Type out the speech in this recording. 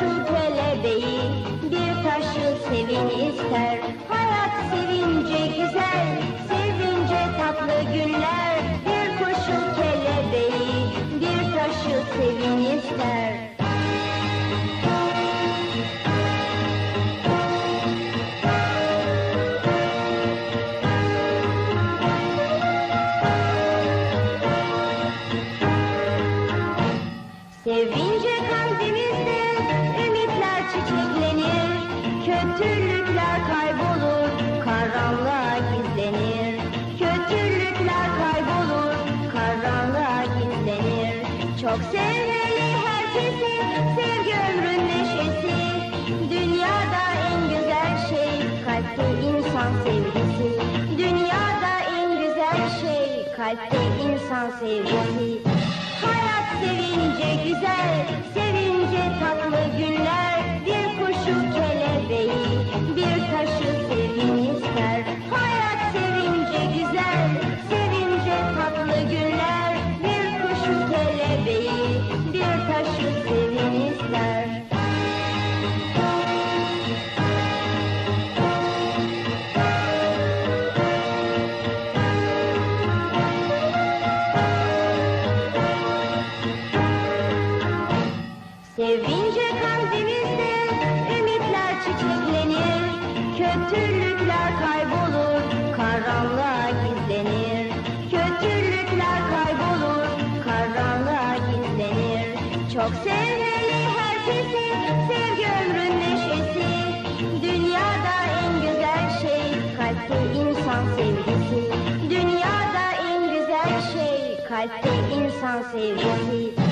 kurşun kelebeği Bir taşı sevin ister. Hayat sevince güzel Sevince tatlı günler. Bir kurşun kelebeği Bir taşı sevin ister. Sevince Çok sevmeli herkesi, sevgi ömrün neşesi. Dünyada en güzel şey, kalpte insan sevgisi. Dünyada en güzel şey, kalpte insan sevgisi. Hayat sevince güzel, Sevince kalbimizde ümitler çiçeklenir Kötülükler kaybolur, karanlığa gizlenir. Kötülükler kaybolur, karanlığa gizlenir. Çok sevmeli herkesi, sevgi ömrün neşesi. Dünyada en güzel şey, kalpte insan sevgisi. Dünyada en güzel şey, kalpte insan sevgisi